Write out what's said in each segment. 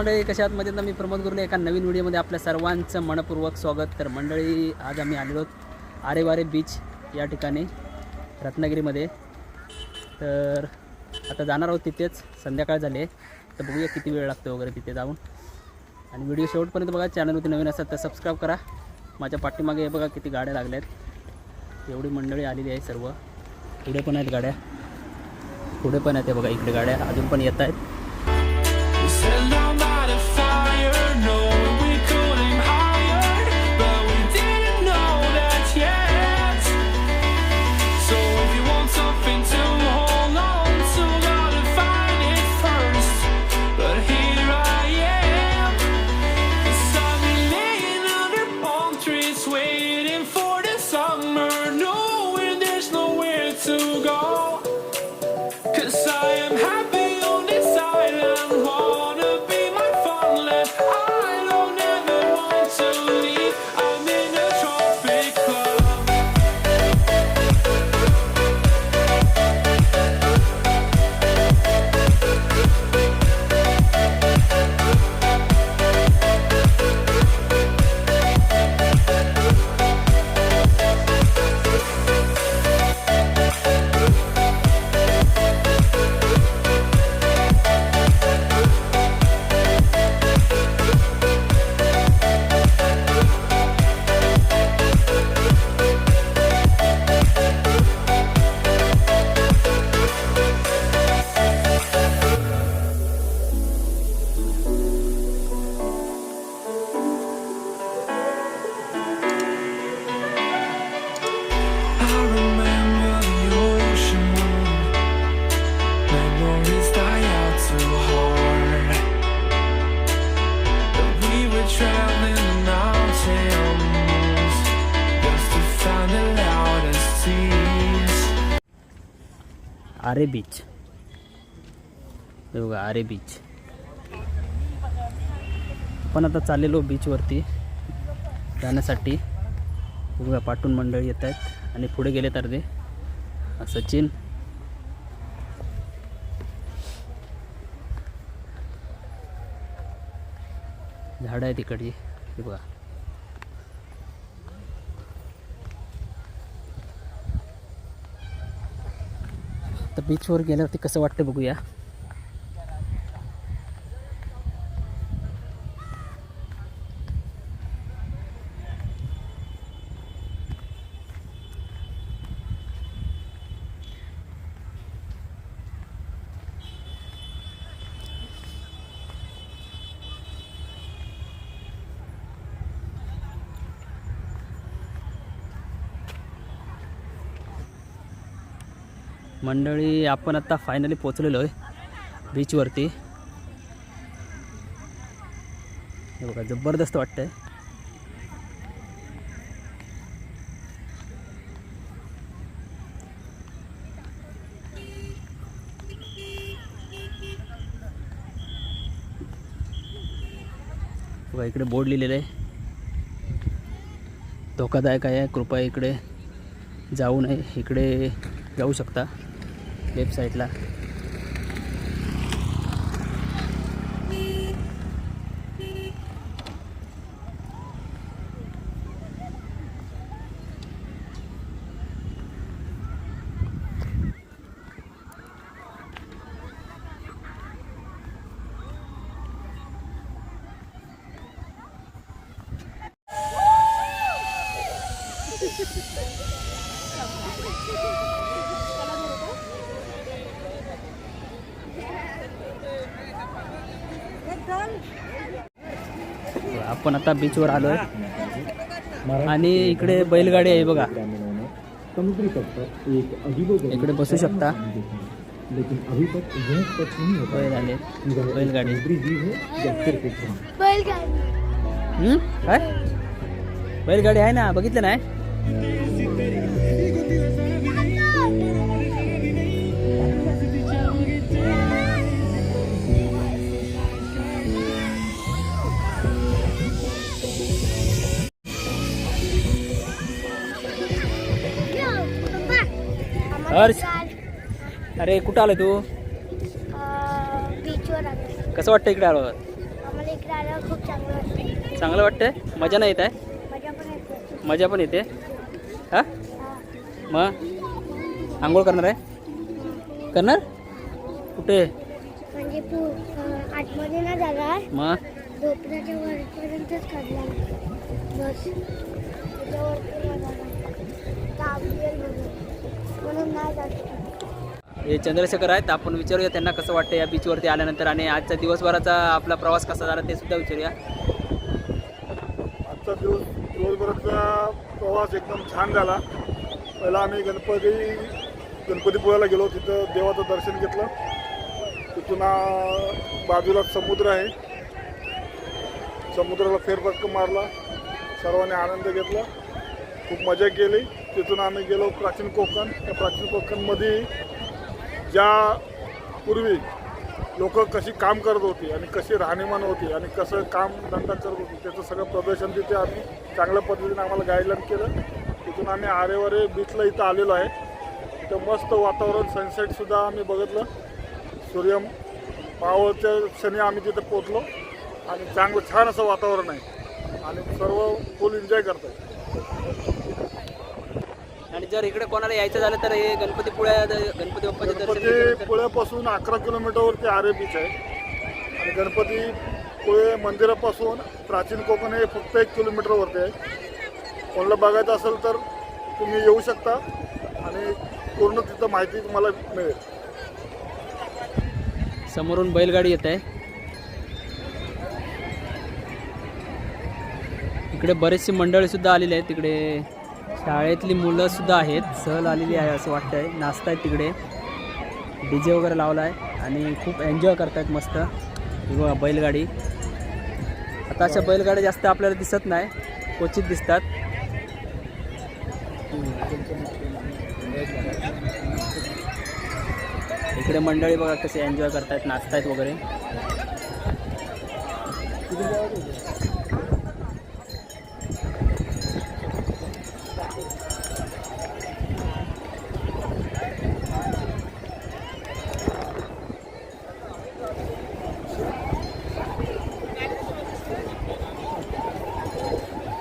मंडळी कशा आहात? मध्ये मी प्रमोद गुरुले एका नवीन व्हिडिओमध्ये आपल्या सर्वांचं मनपूर्वक स्वागत. तर मंडळी आज आम्ही आलेलो आहोत आरेवारे बीच या ठिकाणी रत्नागिरीमध्ये. तर आता जाणार आहोत तिथेच. संध्याकाळ झाली आहे. तर बघूया किती वेळ लागतो वगैरे तिथे जाऊन. आणि व्हिडिओ शेवटपर्यंत बघा. चॅनलवरती नवीन असतात तर सबस्क्राईब करा. माझ्या पाठीमागे बघा किती गाड्या लागल्या आहेत एवढी मंडळी आलेली आहे सर्व. पुढे पण आहेत गाड्या. पुढे पण आहेत बघा इकडे गाड्या. अजून पण येत आहेत. आरे बीच. हे बघा आरे बीच. पण आता चाललेलो बीचवरती जाण्यासाठी. बघा पाठून मंडळी येत आहेत आणि पुढे गेले तर ते सचिन झाडं आहे तिकडची हे बघा. तर बीचवर गेल्यावरती कसं वाटतं बघूया. मंडळी आपण आता फायनली पोचलेलो आहे बीचवरती हे बघा जबरदस्त वाटतंय. बघा इकडे बोर्ड लिहिलेलं आहे. धोकादायक आहे कृपया इकडे जाऊ नये. इकडे जाऊ शकता वेबसाईटला आपण आता बीचवर आलो आहे आणि इकडे बैलगाडी आहे बघा. इकडे बसू शकता. बैल आले बैलगाडी. है? काय? बैलगाडी आहे ना बघितलं नाही? हर्ष. अरे कुठं आलं तू? बीचवर आलो कसं वाटतं इकडे आलो आल्यावर खूप चांगलं वाटतं चांगलं वाटतंय? मजा नाही येत आहे? मजा पण येते. मजा पण येते? हां? हा. मग? आंघोळ करणार आहे? करणार? कुठे? म्हणजे पू अं, आतमध्ये ना जागा मग? झोपण्याच्या वरपर्यंतच काढला बस. त्याच्यावर पूर्ण जागा ताबलेल म्हणून म्हणून नाही जात. हे चंद्रशेखर आहेत आपण विचारूया त्यांना कसं वाटतं या बीचवरती आल्यानंतर आणि आजचा दिवसभराचा आपला प्रवास कसा झाला ते सुद्धा विचारूया. आजचा दिवस दिवसभराचा प्रवास एकदम छान झाला. पहिला आम्ही गणपती गणपतीपुळ्याला गेलो तिथं देवाचं दर्शन घेतलं. तिथून बाजूला समुद्र आहे. समुद्राला फेरफटका मारला. सर्वांनी आनंद घेतला. खूप मजा केली. तिथून आम्ही गेलो प्राचीन कोकण. त्या प्राचीन कोकणमध्ये ज्या पूर्वी लोक कशी काम करत होती आणि कशी राहणीमान होती आणि कसं काम धंदा करत होती त्याचं सगळं प्रदर्शन तिथे आम्ही चांगल्या पद्धतीने आम्हाला गाईडलाईन केलं. तिथून आम्ही आरेवारे बीचला इथं आलेलो आहे. तिथं मस्त वातावरण सनसेटसुद्धा आम्ही बघितलं. सूर्य मावळच्या क्षणी आम्ही तिथं पोचलो आणि चांगलं छान असं वातावरण आहे. आणि सर्व फुल एन्जॉय करतात आणि जर इकडे कोणाला यायचं झालं तर हे गणपतीपुळ्या गणपती बाप्पाचे दर्शन गणपती पुळ्यापासून अकरा किलोमीटरवरती आरे बीच आहे. आणि गणपती पुळे मंदिरापासून प्राचीन कोकण हे फक्त एक किलोमीटरवरती आहे. कोणाला बघायचं असेल तर तुम्ही येऊ शकता आणि पूर्ण तिथं माहिती तुम्हाला मिळेल. समोरून बैलगाडी येत आहे. इकडे बरेचशी मंडळी सुद्धा आलेली आहेत. तिकडे शाळेतली मुलं सुद्धा आहेत. सहल आलेली आहे असं वाटतंय. नाचतायत तिकडे. डी जे वगैरे लावला आहे आणि खूप एन्जॉय करतायत मस्त. बघा बैलगाडी. आता अशा बैलगाड्या जास्त आपल्याला दिसत नाही. क्वचित दिसतात. इकडे मंडळी बघा कसे एन्जॉय करतायत नाचतायत वगैरे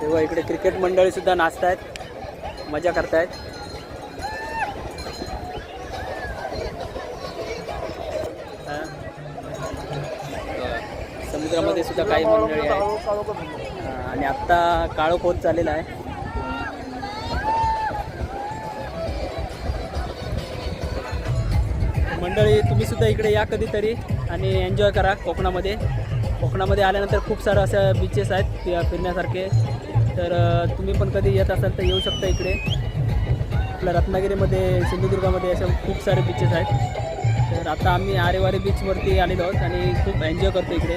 तेव्हा इकडे क्रिकेट मंडळी सुद्धा नाचतायत. मजा करतायत. समुद्रामध्ये सुद्धा काही मंडळी आहेत. आणि आत्ता काळोख होत चाललेला आहे. मंडळी तुम्ही सुद्धा इकडे या कधीतरी आणि एन्जॉय करा कोकणामध्ये. कोकणामध्ये आल्यानंतर खूप सारं असं बीचेस आहेत फिरण्यासारखे. तर तुम्ही पण कधी येत असाल तर येऊ शकता इकडे. आपल्या रत्नागिरीमध्ये सिंधुदुर्गामध्ये अशा खूप सारे बीचेस आहेत. तर आता आम्ही आरेवारे बीचवरती आलेलो आहोत आणि खूप एन्जॉय करतो इकडे.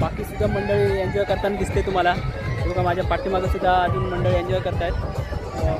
बाकीसुद्धा मंडळी एन्जॉय करताना दिसते तुम्हाला. बघा माझ्या पाठीमागं सुद्धा अजून मंडळी एन्जॉय करत आहेत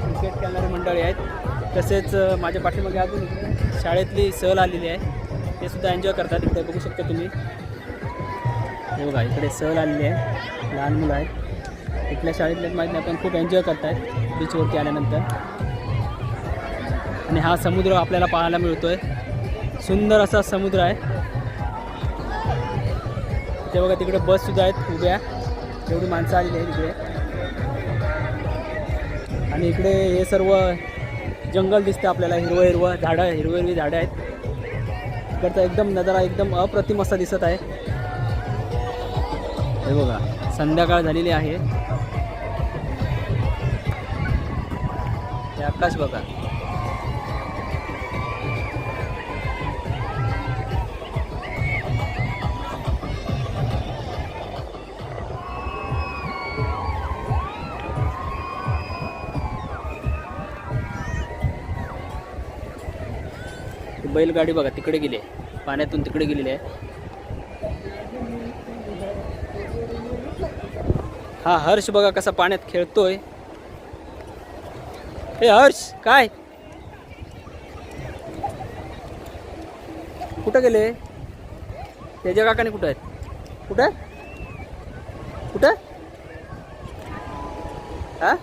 क्रिकेट खेळणारे मंडळी आहेत. तसेच माझ्या पाठीमागे अजून शाळेतली सहल आलेली आहे. ते सुद्धा एन्जॉय करतात. इकडे बघू शकता तुम्ही. बघा इकडे सहल आलेली आहे. लहान मुलं आहेत. इथल्या शाळेतले माहीत नाही पण खूप एन्जॉय करतायत बीचवरती आल्यानंतर. आणि हा समुद्र आपल्याला पाहायला मिळतोय. सुंदर असा समुद्र आहे. ते बघा तिकडे बससुद्धा आहेत उभ्या. एवढी माणसं आलेली आहेत इकडे. आणि इकडे हे सर्व जंगल दिसतं आपल्याला. हिरवं हिरवं झाडं हिरवी हिरवी झाडं आहेत. इकडचा एकदम नजारा एकदम अप्रतिम असा दिसत आहे. हे बघा संध्याकाळ झालेली आहे. आकाश बघा. बैलगाडी बघा तिकडे गेली आहे. पाण्यातून तिकडे गेलेली आहे. हा हर्ष बघा कसा पाण्यात खेळतोय. हे हर्ष काय? कुठं गेले? त्याच्या काकाने कुठं आहेत? कुठं? कुठं? हा?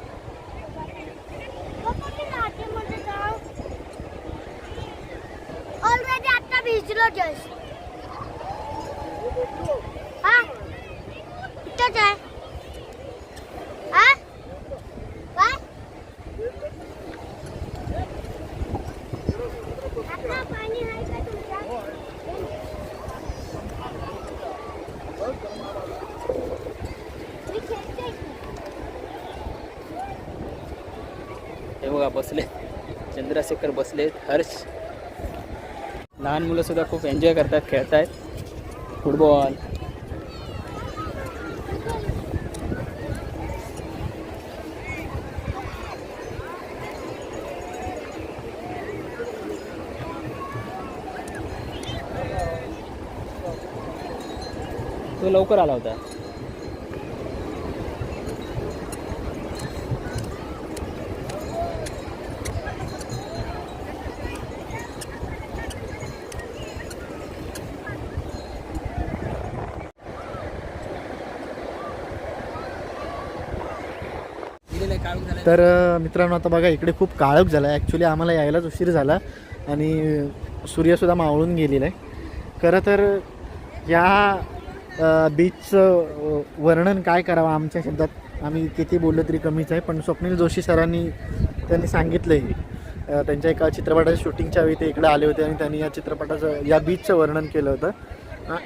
बसलेत चंद्रशेखर बसलेत हर्ष. लहान मुलंसुद्धा खूप एन्जॉय करतात खेळत आहेत फुटबॉल तो लवकर आला होता. तर मित्रांनो आता बघा इकडे खूप काळोख झाला आहे ॲक्च्युली आम्हाला यायलाच उशीर झाला आणि सूर्यसुद्धा मावळून गेलेला आहे. खरं तर या बीचचं वर्णन काय करावं आमच्या शब्दात? आम्ही किती बोललो तरी कमीच आहे पण स्वप्नील जोशी सरांनी त्यांनी सांगितलं आहे त्यांच्या एका चित्रपटाच्या शूटिंगच्या वेळी ते इकडे आले होते आणि त्यांनी या चित्रपटाचं या बीचचं वर्णन केलं होतं.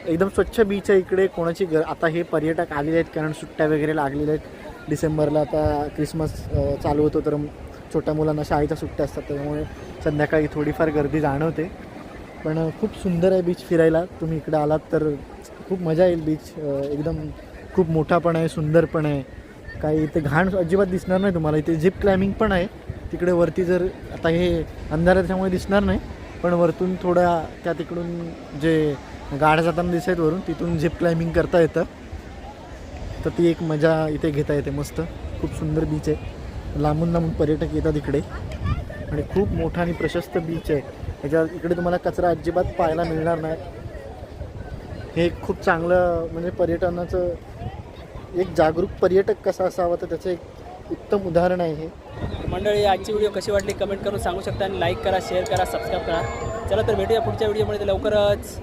एकदम स्वच्छ बीच आहे इकडे कोणाची ग आता हे पर्यटक आलेले आहेत कारण सुट्ट्या वगैरे लागलेल्या आहेत. डिसेंबरला आता क्रिसमस चालू होतो तर छोट्या मुलांना शाळेच्या सुट्ट्या असतात त्यामुळे संध्याकाळी थोडीफार गर्दी जाणवते. पण खूप सुंदर आहे बीच फिरायला. तुम्ही इकडे आलात तर खूप मजा येईल बीच एकदम खूप मोठा पण आहे सुंदर पण आहे. काही इथे घाण अजिबात दिसणार नाही तुम्हाला. इथे झिप क्लाइम्बिंग पण आहे. तिकडे वरती जर आता हे अंधार त्यामुळे दिसणार नाही. पण वरतून थोड्या त्या तिकडून जे गाड्या जाताना दिसत वरून तिथून झिप क्लाइम्बिंग करता येतं. तर ती एक मजा इथे घेता येते मस्त. खूप सुंदर बीच आहे. लांबून लांबून पर्यटक येतात इकडे. आणि खूप मोठा आणि प्रशस्त बीच आहे. ह्याच्या इकडे तुम्हाला कचरा अजिबात पाहायला मिळणार नाही. हे एक खूप चांगलं म्हणजे पर्यटनाचं एक जागरूक पर्यटक कसा असावा तर त्याचं एक उत्तम उदाहरण आहे हे. मंडळी आजची व्हिडिओ कशी वाटली? कमेंट करून सांगू शकता आणि लाईक करा शेअर करा सबस्क्राईब करा. चला तर भेटूया पुढच्या व्हिडिओमध्ये लवकरच.